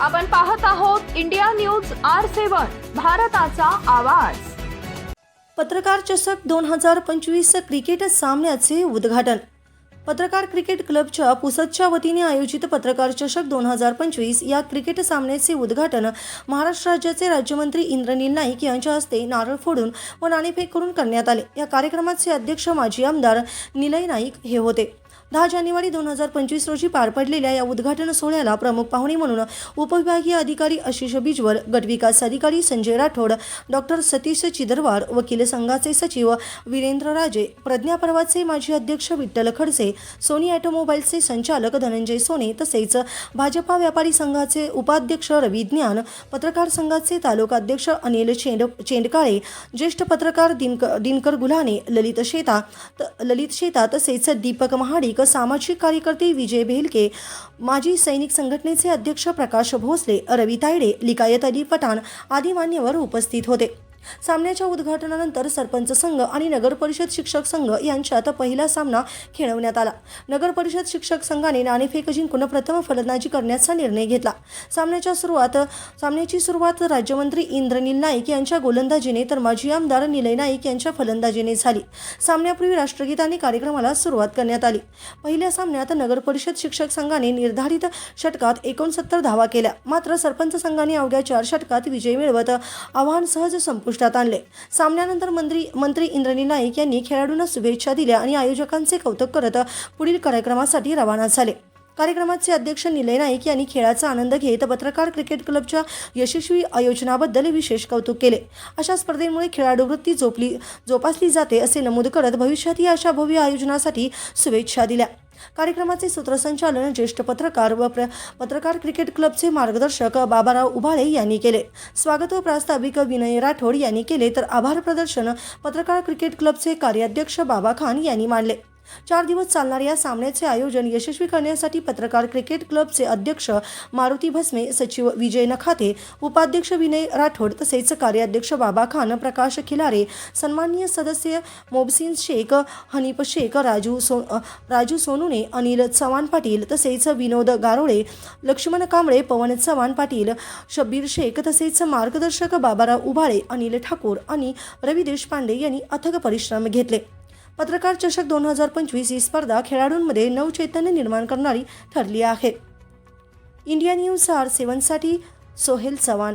आपण पाहत आहोत इंडिया न्यूज आर सेवन भारताचा आवाज. पत्रकार चषक दोन हजार पंचवीस क्रिकेट सामन्याचे उद्घाटन. पत्रकार क्रिकेट क्लबच्या पुसदच्या वतीने आयोजित पत्रकार चषक दोन हजार पंचवीस या क्रिकेट सामन्याचे उद्घाटन महाराष्ट्र राज्याचे राज्यमंत्री इंद्रनील नाईक यांच्या हस्ते नारळ फोडून व नाणेफेक करून करण्यात आले. या कार्यक्रमाचे अध्यक्ष माजी आमदार निलय नाईक हे होते. दहा जानेवारी दोन हजार पंचवीस रोजी पार पडलेल्या या उद्घाटन सोहळ्याला प्रमुख पाहुणे म्हणून उपविभागीय अधिकारी आशिष बिजवर गटविकास अधिकारी संजय राठोड डॉक्टर सतीश चिदरवार वकील संघाचे सचिव वीरेंद्र राजे प्रज्ञा पर्वाचे माजी अध्यक्ष विठ्ठल खडसे सोनी ऑटोमोबाईलचे संचालक धनंजय सोने तसेच भाजपा व्यापारी संघाचे उपाध्यक्ष रवी ज्ञान पत्रकार संघाचे तालुकाध्यक्ष अनिल चेंड चेंडकाळे ज्येष्ठ पत्रकार दिनक दिनकर गुल्हाने ललित शेता त- ललित शेता तसेच दीपक महाडिक सामाजिक कार्यकर्ते विजय भेलके माजी सैनिक संघटनेचे अध्यक्ष प्रकाश भोसले रवी तायडे लिकायत अली पठाण आदी मान्यवर उपस्थित होते. सामन्याच्या उद्घाटनानंतर सरपंच संघ आणि नगर परिषद शिक्षक संघ यांच्यात पहिला सामना खेळवण्यात आला. नगर परिषद शिक्षक संघाने नाणेफेक जिंकून प्रथम फलंदाजी करण्याचा निर्णय घेतला. सामन्याच्या सुरुवात सामन्याची सुरुवात राज्यमंत्री इंद्रनील नाईक यांच्या गोलंदाजीने तर माजी आमदार निलय नाईक यांच्या फलंदाजीने झाली. सामन्यापूर्वी राष्ट्रगीताने कार्यक्रमाला सुरुवात करण्यात आली. पहिल्या सामन्यात नगर परिषद शिक्षक संघाने निर्धारित षटकात एकोणसत्तर धावा केल्या. मात्र सरपंच संघाने अवघ्या चार षटकात विजय मिळवत आव्हान सहज संपुष्टात आणले. सामन्यानंतर मंत्री मंत्री इंद्रनी नाईक यांनी खेळाडूंना शुभेच्छा दिल्या आणि आयोजकांचे कौतुक करत पुढील कार्यक्रमासाठी रवाना झाले. कार्यक्रमाचे अध्यक्ष निलय नाईक यांनी खेळाचा आनंद घेत पत्रकार क्रिकेट क्लबच्या यशस्वी आयोजनाबद्दल विशेष कौतुक केले. अशा स्पर्धेमुळे खेळाडू वृत्ती जोपली जोपासली जाते असे नमूद करत भविष्यात या अशा भव्य आयोजनासाठी शुभेच्छा दिल्या. कार्यक्रमाचे सूत्रसंचालन ज्येष्ठ पत्रकार व प्र पत्रकार क्रिकेट क्लबचे मार्गदर्शक बाबाराव उभाळे यांनी केले. स्वागत व प्रास्ताविक विनय राठोड यांनी केले. तर आभार प्रदर्शन पत्रकार क्रिकेट क्लबचे कार्याध्यक्ष बाबा खान यांनी मानले. चार दिवस चालणाऱ्या या सामन्याचे आयोजन यशस्वी करण्यासाठी पत्रकार क्रिकेट क्लबचे अध्यक्ष मारुती भस्मे सचिव विजय नखाते उपाध्यक्ष विनय राठोड तसेच कार्याध्यक्ष बाबा खान प्रकाश खिलारे सन्माननीय सदस्य मोबसिन शेख हनीफ शेख राजू सो राजू सोनूने अनिल चव्हाण पाटील तसेच विनोद गारोळे लक्ष्मण कांबळे पवन चव्हाण पाटील शब्बीर शेख तसेच मार्गदर्शक बाबाराव उभाळे अनिल ठाकूर आणि रवी देशपांडे यांनी अथक परिश्रम घेतले. पत्रकार चषक दोन हजार पंचवीस ही स्पर्धा खेळाडूंमध्ये नवचैतन्य निर्माण करणारी ठरली आहे. इंडिया न्यूज आर सेवनसाठी सोहेल चव्हाण